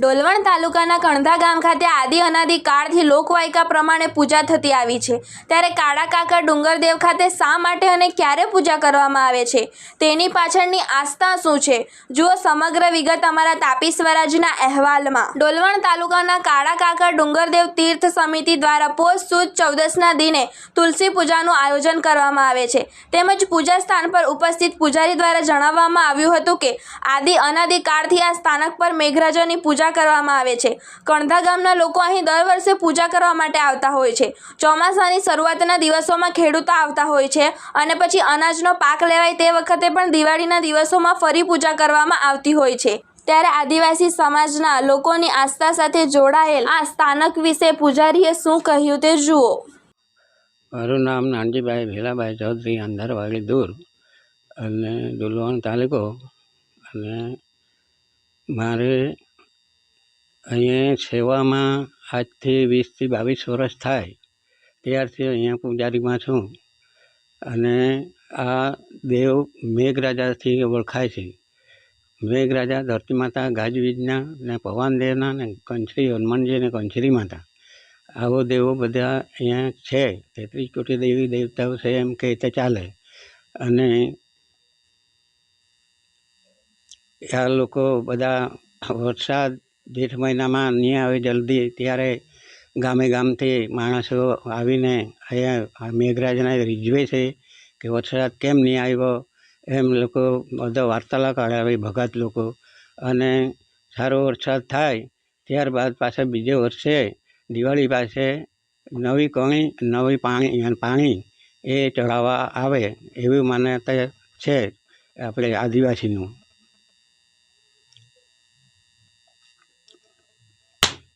ડોલવણ તાલુકાના કણધા ગામ ખાતે આદિ અનાદિ કાળથી લોકવાયકા પ્રમાણે પૂજા થતી આવી છે. ત્યારે કાળા કાકા ડુંગરદેવ ખાતે શા માટે અને ક્યારે પૂજા કરવામાં આવે છે? તેની પાછળની આસ્થા શું છે? જુઓ સમગ્ર વિગત અમારા તાપી સ્વરાજના અહેવાલમાં. ડોલવણ તાલુકાના કાળા કાકા ડુંગરદેવ તીર્થ સમિતિ દ્વારા પોષ સુદ ચૌદસના દિને તુલસી પૂજાનું આયોજન કરવામાં આવે છે. તેમજ પૂજા સ્થાન પર ઉપસ્થિત પૂજારી દ્વારા જણાવવામાં આવ્યું હતું કે, આદિ અનાદિ કાળથી આ સ્થાનક પર મેઘરાજાની પૂજા કરવામાં આવે છે. કણધા ગામના લોકો અહીં દર વર્ષે પૂજા કરવા માટે આવતા હોય છે. ચોમાસાની શરૂઆતના દિવસોમાં ખેડૂતો આવતા હોય છે અને પછી અનાજનો પાક લેવાય તે વખતે પણ દિવાળીના દિવસોમાં ફરી પૂજા કરવામાં આવતી હોય છે. ત્યારે આદિવાસી સમાજના લોકોની આસ્થા સાથે જોડાયેલ આ સ્થાનક વિશે પૂજારીએ શું કહ્યું તે જુઓ. મારું નામ નાનજીભાઈ ભીલાભાઈ ચૌધરી, અંધારવાડી દૂર અને ડુલવાણ તાલુકો અને મારે અહીંયા સેવામાં આજથી વીસથી બાવીસ વર્ષ થાય, ત્યારથી અહીંયા પૂજારીમાં છું. અને આ દેવ મેઘરાજાથી ઓળખાય છે. મેઘરાજા ધરતી માતા ગાજવીજના ને પવનદેવના ને કંછરી હનુમાનજી અને કંછરી માતા. આવો દેવો બધા અહીંયા છે. તેત્રીસ કોટી દેવી દેવતાઓ છે એમ કે તે ચાલે. અને આ લોકો બધા વરસાદ જેઠ મહિનામાં નહીં આવે જલ્દી, ત્યારે ગામે ગામથી માણસો આવીને અહીંયા મેઘરાજને રીઝવે છે કે વરસાદ કેમ નહીં આવ્યો? એમ લોકો બધા વાર્તાલાપ કરાવે ભગત લોકો. અને સારો વરસાદ થાય, ત્યારબાદ પાછા બીજે વર્ષે દિવાળી પાસે નવી કણી, નવી પાણી પાણી એ ચડાવવા આવે, એવી માન્યતા છે આપણે આદિવાસીનું.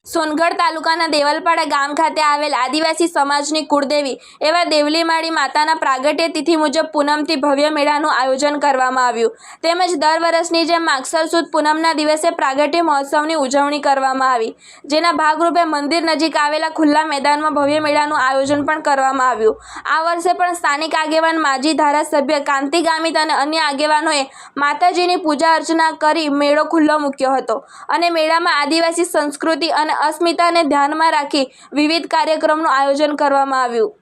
સોનગઢ તાલુકાના દેવલપાડા ગામ ખાતે આવેલ આદિવાસી સમાજની કુળદેવી એવા દેવલીમાળી માતાના પ્રાગટ્ય તિથિ મુજબ પૂનમથી ભવ્ય મેળાનું આયોજન કરવામાં આવ્યું. તેમજ દર વર્ષની જેમ માગસર સુદ પૂનમના દિવસે પ્રાગટ્ય મહોત્સવની ઉજવણી કરવામાં આવી, જેના ભાગરૂપે મંદિર નજીક આવેલા ખુલ્લા મેદાનમાં ભવ્ય મેળાનું આયોજન પણ કરવામાં આવ્યું. આ વર્ષે પણ સ્થાનિક આગેવાન માજી ધારાસભ્ય કાંતિ ગામિત અને અન્ય આગેવાનોએ માતાજીની પૂજા અર્ચના કરી મેળો ખુલ્લો મૂક્યો હતો અને મેળામાં આદિવાસી સંસ્કૃતિ અને અસ્મિતાને ધ્યાનમાં રાખી વિવિધ કાર્યક્રમનું આયોજન કરવામાં આવ્યું.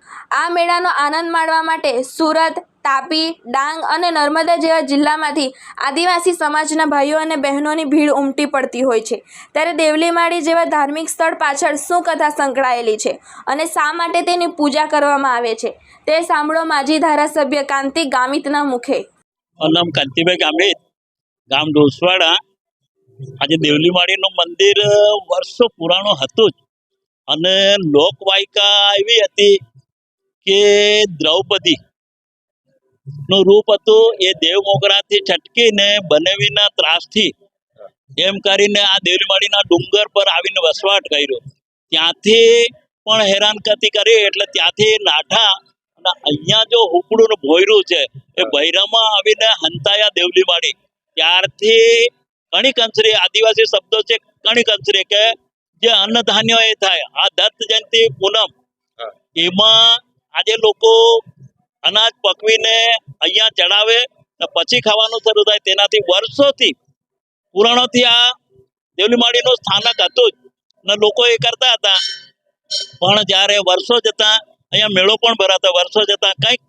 આ મેળાનો આનંદ માણવા માટે સુરત, તાપી, ડાંગ અને નર્મદા જેવા જિલ્લામાંથી આદિવાસી સમાજના ભાઈઓ અને બહેનોની ભીડ ઉમટી પડતી હોય છે. ત્યારે દેવલીમાળી જેવા ધાર્મિક સ્થળ પાછળ શું કથા સંકળાયેલી છે અને શા માટે તેની પૂજા કરવામાં આવે છે, તે સાંભળો માજી ધારાસભ્ય કાંતિ ગામિતના મુખે. નામ કાંતિભાઈ ગામિત, ગામ ડોસવાડા આજે દેવલીમાળીનું મંદિર વર્ષો પુરાણું હતું જ. અને લોકવાયકા એવી હતી કે દ્રૌપદી નું રૂપ હતું એ દેવ મોગરાથી છટકીને બનેવીના ત્રાસથી એમ કરીને આ દેવલીમાળીના ડુંગર પર આવીને વસવાટ કર્યો. ત્યાંથી પણ હેરાનગતિ કરી એટલે ત્યાંથી નાઠા અને અહીંયા જો હુકડું ભોયરું છે એ ભૈરામાં આવીને હંતાયા દેવલીમાળી ત્યારથી કણી કંસરી આદિવાસી શબ્દો છે કણી કંસરી કે જે અન્ન ધાન્ય એ થાય. આ દત્ત જયંતિ પૂનમ. એમાં આજે લોકો અનાજ પકવીને અહીંયા ચડાવે પછી ખાવાનું શરૂ થાય. તેનાથી વર્ષોથી પુરાણોથી આ દેવલીમાળીનું સ્થાનક હતું જ. ને લોકો એ કરતા હતા. પણ જ્યારે વર્ષો જતા અહીંયા મેળો પણ ભરાતો. વર્ષો જતા કંઈક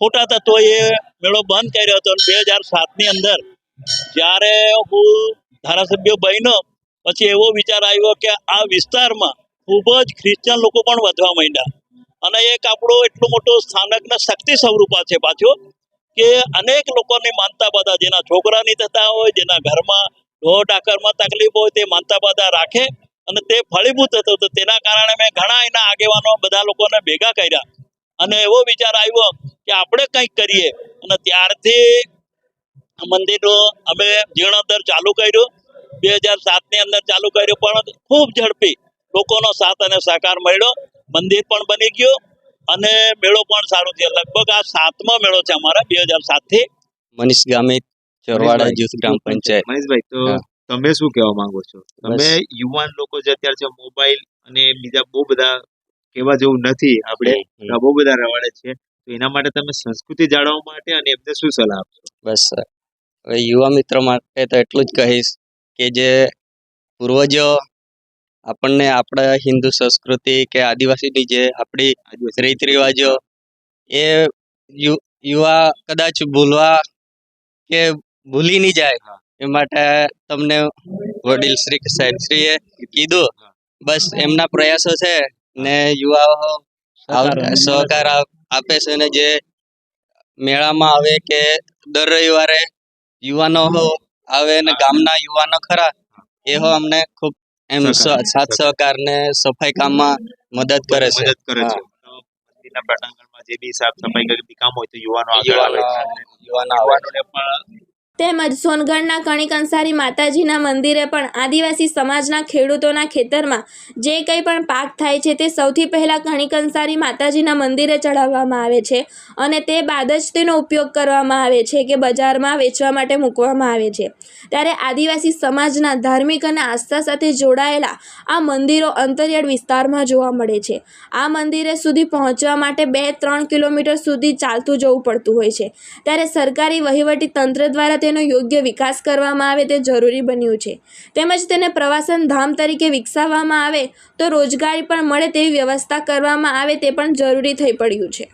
ખોટા તત્વો એ મેળો બંધ કર્યો હતો. બે હજાર સાતની અંદર જ્યારે હું ધારાસભ્ય બન્યો, પછી એવો વિચાર આવ્યો કે આ વિસ્તારમાં ખૂબ જ ખ્રિશ્ચન લોકો પણ વધવા માંડ્યા. અને એક આપણો એટલો મોટો સ્થાનકના શક્તિ સ્વરૂપા છે પાછો, કે અનેક લોકોની માનતા બધા, જેના છોકરાની થતા હોય, જેના ઘરમાં ઢોર ડાકરમાં તકલીફ હોય, તે માનતા બધા રાખે અને તે ફળીભૂત થતો તો તેના કારણે મેં ઘણા એના આગેવાનો બધા લોકોને ભેગા કર્યા. અને એવો વિચાર આવ્યો કે આપણે કંઈક કરીએ. અને ત્યારથી આ મંદિરનો અમે જીર્ણોદ્ધાર ચાલુ કર્યું બે હજાર સાતની અંદર ચાલુ કર્યું પણ ખૂબ ઝડપી લોકોનો સાથ અને સહકાર મળ્યો. મંદિર પણ બની ગયું અને મેળો પણ સારો થયો. લગભગ આ સાતમો મેળો છે અમારા બે હજાર સાતથી મનીષ ગામિત ચોરવાડા જૂથ ગ્રામ પંચાયત. મનીષભાઈ તો તમે શું કહેવા માંગો છો? તમે યુવાન લોકો જે અત્યારે છે મોબાઈલ અને બીજા બહુ બધા કહેવા જેવું નથી આપણે બહુ બધા રવાડે છે તો એના માટે તમે સંસ્કૃતિ જાળવવા માટે અને એમને શું સલાહ આપશો? બસ સર. હવે યુવા મિત્રો માટે તો એટલું જ કહીશ કે જે પૂર્વજો આપણને આપણા હિન્દુ સંસ્કૃતિ કે આદિવાસીની જે આપણી રીત રિવાજો એ યુવા કદાચ ભૂલવા કે ભૂલી નહીં જાય એ માટે તમને વડીલ શ્રી સાહેબ એ કીધું. બસ એમના પ્રયાસો છે ને યુવાઓ સહકાર આપ- આપે છે ને જે મેળામાં આવે કે દર રવિવારે યુવાનો હો આવે ને ગામના યુવાનો ખરા એ હો અમને ખૂબ એમ સાથ સહકાર. ને સફાઈ કામમાં મદદ કરે છે. મદદ કરે છે. મંદિરના પ્રાંગણમાં જે બી સાફ સફાઈ કામ હોય તો યુવાનો આગળ આવે. યુવાનો યુવાનોને પણ તેમજ સોનગઢના કણિક અંસારી માતાજીના મંદિરે પણ આદિવાસી સમાજના ખેડૂતોના ખેતરમાં જે કંઈ પણ પાક થાય છે તે સૌથી પહેલાં કણિક અંસારી માતાજીના મંદિરે ચડાવવામાં આવે છે અને તે બાદ જ તેનો ઉપયોગ કરવામાં આવે છે કે બજારમાં વેચવા માટે મૂકવામાં આવે છે. ત્યારે આદિવાસી સમાજના ધાર્મિક અને આસ્થા સાથે જોડાયેલા આ મંદિરો અંતરિયાળ વિસ્તારમાં જોવા મળે છે. આ મંદિરે સુધી પહોંચવા માટે બે ત્રણ કિલોમીટર સુધી ચાલતું જવું પડતું હોય છે. ત્યારે સરકારી વહીવટી તંત્ર દ્વારા તેનો યોગ્ય વિકાસ કરવામાં આવે તે જરૂરી બન્યું છે. તેમજ તેને પ્રવાસન ધામ તરીકે વિકસાવવામાં આવે તો રોજગારી પણ મળે તેવી વ્યવસ્થા કરવામાં આવે તે પણ જરૂરી થઈ પડ્યું છે.